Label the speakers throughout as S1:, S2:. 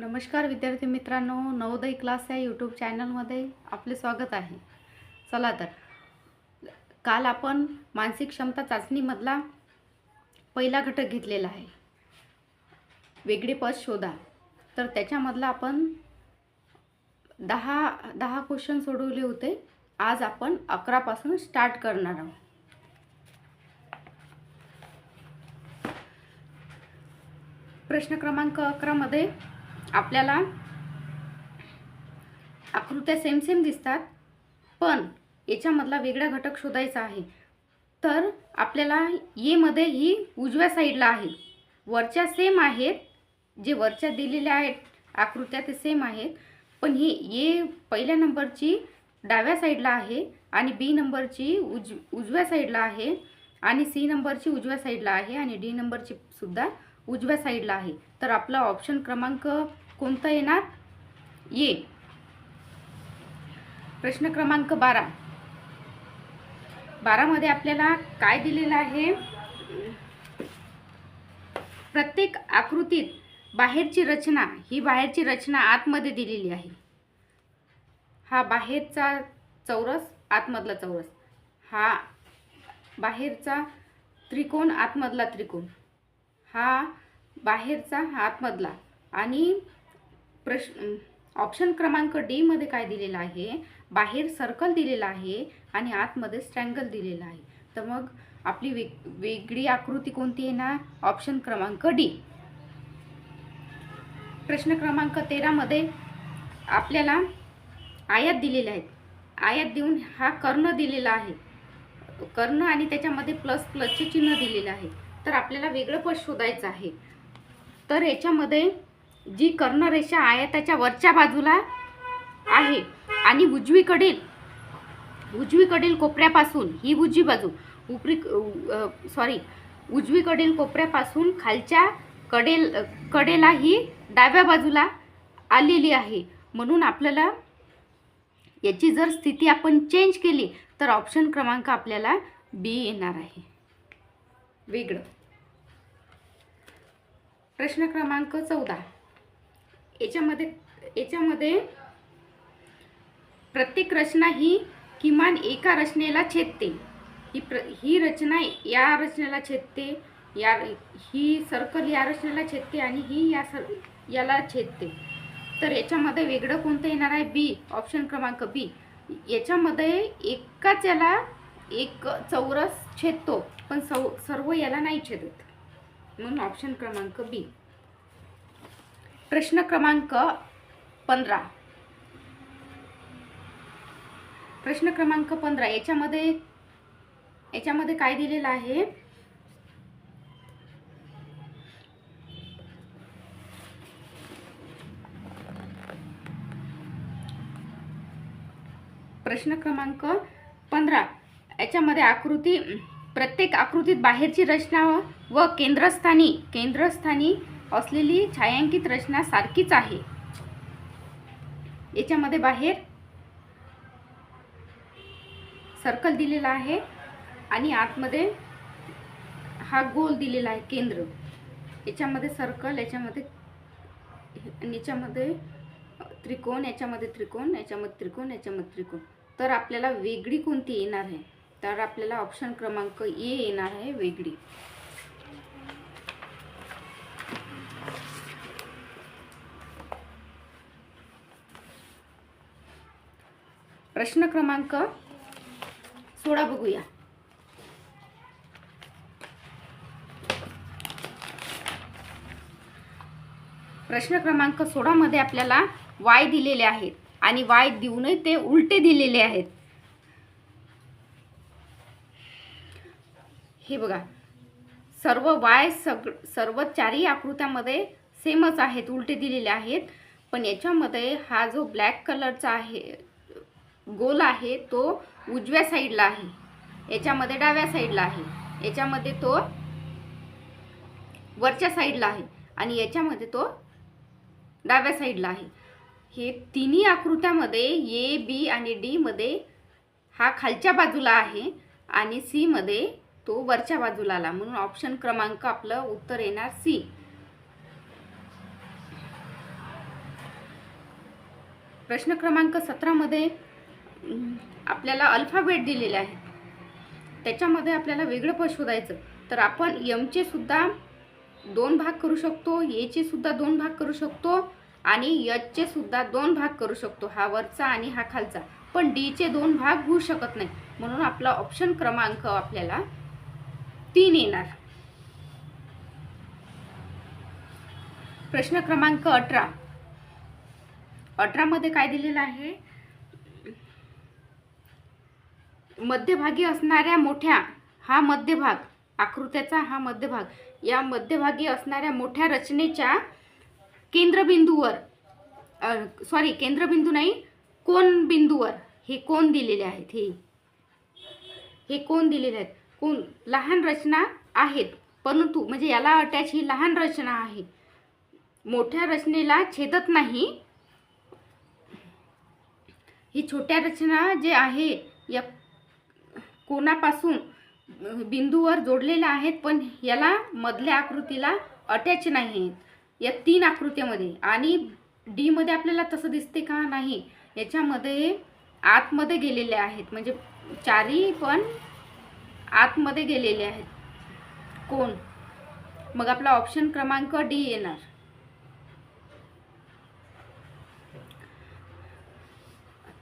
S1: नमस्कार विद्यार्थी मित्रांनो नवोदय क्लास या यूट्यूब चॅनलमध्ये आपले स्वागत आहे. चला तर काल आपण मानसिक क्षमता चाचणीमधला पहिला घटक घेतलेला आहे. वेगळे पद शोधा. तर त्याच्यामधला आपण दहा दहा क्वेश्चन सोडवले होते. आज आपण अकरापासून स्टार्ट करणार आहोत. प्रश्न क्रमांक अकरामध्ये आपल्याला आकृत्या सेम सेम दिसतात पण याच्यामधला वेगळा घटक शोधायचा आहे. तर आपल्याला येमध्ये ही उजव्या साईडला आहे. वरच्या सेम आहेत जे वरच्या दिलेल्या आहेत आकृत्या ते सेम आहेत पण ही ये पहिल्या नंबरची डाव्या साईडला आहे आणि बी नंबरची उज उजव्या साईडला आहे आणि सी नंबरची उजव्या साईडला आहे आणि डी नंबरची सुद्धा उजव्या साईडला आहे. तर आपला ऑप्शन क्रमांक कोणता येणार? ये प्रश्न क्रमांक बारा. बारामध्ये आपल्याला काय दिलेलं आहे? प्रत्येक आकृतीत बाहेरची रचना ही बाहेरची रचना आतमध्ये दिलेली आहे. हा बाहेरचा चौरस आतमधला चौरस. हा बाहेरचा त्रिकोण आतमधला त्रिकोण. हा बाहेरचा हा आतमधला. आणि प्रश्न ऑप्शन क्रमांक डी मध्ये काय दिलेलं आहे? बाहेर सर्कल दिलेला आहे आणि आतमध्ये स्ट्रँगल दिलेला आहे. तर मग आपली वेग वेगळी आकृती कोणती येणार ऑप्शन क्रमांक डी प्रश्न क्रमांक तेरामध्ये आपल्याला आयात दिलेले आहेत. आयात देऊन हा कर्ण दिलेला आहे. कर्ण आणि त्याच्यामध्ये प्लस प्लसचे चिन्ह दिलेलं आहे. तर आपल्याला वेगळं पद शोधायचं आहे. तर याच्यामध्ये जी कर्णरेषा आयताच्या वरच्या बाजूला आहे. आणि उजवीकडील उजवीकडील कोपऱ्यापासून ही उजवी बाजू उपरी सॉरी उजवीकडील कोपऱ्यापासून खालच्या कडेल कडेला ही डाव्या बाजूला आलेली आहे. म्हणून आपल्याला याची जर स्थिती आपण चेंज केली तर ऑप्शन क्रमांक आपल्याला बी येणार आहे. वेगळं. प्रश्न क्रमांक चौदा. याच्यामध्ये याच्यामध्ये प्रत्येक रचना ही किमान एका रचनेला छेदते. ही प्र ही रचना या रचनेला छेदते या ही सर्कल या रचनेला छेदते आणि ही या सर याला छेदते. तर याच्यामध्ये वेगळं कोणतं येणार आहे? बी ऑप्शन क्रमांक बी याच्यामध्ये एकाच याला एक चौरस छेदतो पण सौ सर्व याला नाही छेदत. म्हणून ऑप्शन क्रमांक बी प्रश्न क्रमांक पंधरा. प्रश्न क्रमांक पंधरा. याच्यामध्ये याच्यामध्ये काय दिलेलं आहे? प्रश्न क्रमांक पंधरा. याच्यामध्ये आकृती प्रत्येक आकृतीत बाहेरची रचना व केंद्रस्थानी केंद्रस्थानी असलेली छायांकित रचना सारखीच आहे. याच्यामध्ये बाहेर सर्कल दिलेला आहे आणि आतमध्ये हा गोल दिलेला आहे केंद्र. याच्यामध्ये सर्कल याच्यामध्ये याच्यामध्ये त्रिकोण याच्यामध्ये त्रिकोण याच्यामध्ये त्रिकोण याच्यामध्ये त्रिकोण. तर आपल्याला वेगळी कोणती येणार आहे? तर आपल्याला ऑप्शन क्रमांक ए येणार आहे वेगळी. प्रश्न क्रमांक सोळा बघूया. प्रश्न क्रमांक सोळामध्ये आपल्याला वाय दिलेले आहेत आणि वाय देऊनही ते उलटे दिलेले आहेत. हे बघा. सर्व वाय सग सर्व चारही आकृत्यामध्ये सेमच आहेत उलटे दिलेले आहेत. पण याच्यामध्ये हा जो ब्लॅक कलरचा आहे गोल आहे तो उजव्या साईडला आहे. याच्यामध्ये डाव्या साईडला आहे. याच्यामध्ये तो वरच्या साईडला आहे. आणि याच्यामध्ये तो डाव्या साईडला आहे. हे तिन्ही आकृत्यामध्ये ए बी आणि डीमध्ये हा खालच्या बाजूला आहे आणि सीमध्ये तो वरच्या बाजूला आला. म्हणून ऑप्शन क्रमांक आपलं उत्तर येणार सी. प्रश्न क्रमांक सतरामध्ये आपल्याला अल्फाबेट दिलेले आहे. त्याच्यामध्ये आपल्याला वेगळं पण शोधायचं. तर आपण यमचे सुद्धा दोन भाग करू शकतो एचे सुद्धा दोन भाग करू शकतो आणि यचचे सुद्धा दोन भाग करू शकतो हा वरचा आणि हा खालचा. पण डीचे दोन भाग होऊ शकत नाही. म्हणून आपला ऑप्शन क्रमांक आपल्याला तीन येणार. प्रश्न क्रमांक अठरा. अठरामध्ये काय दिलेलं आहे? मध्यभागी असणाऱ्या मोठ्या हा मध्यभाग आकृत्याचा हा मध्यभाग या मध्यभागी असणाऱ्या मोठ्या रचनेच्या केंद्रबिंदूवर सॉरी केंद्रबिंदू नाही कोण बिंदूवर हे कोण दिलेले आहेत हे. हे कोण दिलेले आहेत. कोण लहान रचना आहेत परंतु म्हणजे याला अटॅच ही लहान रचना आहे. मोठ्या रचनेला छेदत नाही. ही छोट्या रचना जे आहे या कोणापासून बिंदूवर जोडलेल्या आहेत पण याला मधल्या आकृतीला अटॅच नाही. आहेत या तीन आकृत्यामध्ये आणि डीमध्ये आपल्याला तसं दिसते का? नाही. याच्यामध्ये आतमध्ये गेलेले आहेत. म्हणजे चारी पण आतमध्ये गेलेले आहेत. कोण? मग आपला ऑप्शन क्रमांक डी येणार.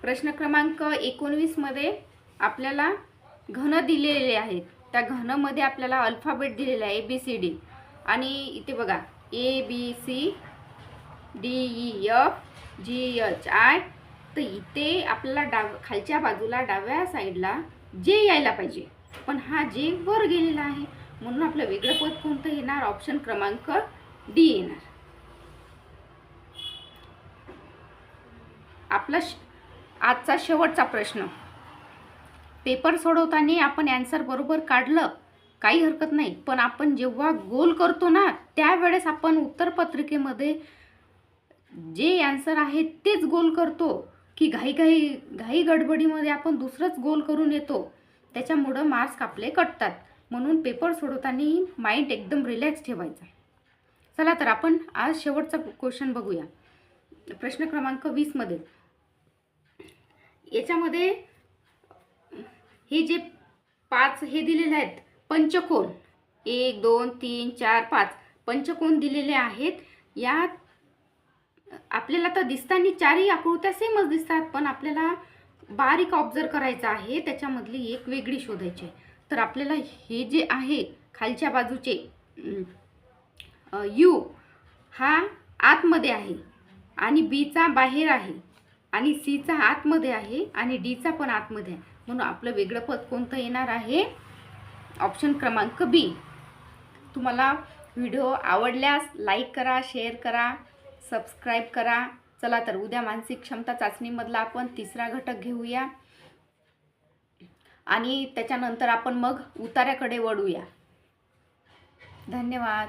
S1: प्रश्न क्रमांक एकोणवीसमध्ये आपल्याला घन दिलेले आहेत. त्या घनमध्ये आपल्याला अल्फाबेट दिलेला आहे ए बी सी डी आणि इथे बघा A B C D E F G H I तर इथे आपल्याला डाव खालच्या बाजूला डाव्या साईडला जे यायला पाहिजे. पण हा जे वर गेलेला आहे. म्हणून आपलं वेगळं पद कोणतं येणार? ऑप्शन क्रमांक डी येणार. आपला श- आजचा शेवटचा प्रश्न. पेपर सोडवताना आपण ॲन्सर बरोबर काढलं काही हरकत नाही. पण आपण जेव्हा गोल करतो ना त्यावेळेस आपण उत्तरपत्रिकेमध्ये जे ॲन्सर आहे तेच गोल करतो. की घाई घाई घाई गडबडीमध्ये आपण दुसरंच गोल करून येतो. त्याच्यामुळं मार्क्स आपले कटतात. म्हणून पेपर सोडवताना माइंड एकदम रिलॅक्स ठेवायचा. चला तर आपण आज शेवटचा क्वेश्चन बघूया. प्रश्न क्रमांक वीसमध्ये. याच्यामध्ये हे जे पाच हे दिलेले आहेत पंचकोन. एक दोन तीन चार पाच पंचकोन दिलेले आहेत. या आपल्याला तर दिसताना चारही आकृत्या सेमच दिसतात पण आपल्याला बारीक ऑब्झर्व करायचं आहे त्याच्यामधली एक वेगळी शोधायची आहे. तर आपल्याला हे जे आहे खालच्या बाजूचे यू हा आतमध्ये आहे आणि बीचा बाहेर आहे आणि सीचा आतमध्ये आहे आणि डीचा पण आतमध्ये आहे. म्हणून आपलं वेगळं पद कोणतं येणार आहे? ऑप्शन क्रमांक बी तुम्हाला व्हिडिओ आवडल्यास लाईक करा शेअर करा सबस्क्राईब करा. चला तर उद्या मानसिक क्षमता चाचणीमधला आपण तिसरा घटक घेऊया. आणि त्याच्यानंतर आपण मग उतार्याकडे वळूया. धन्यवाद.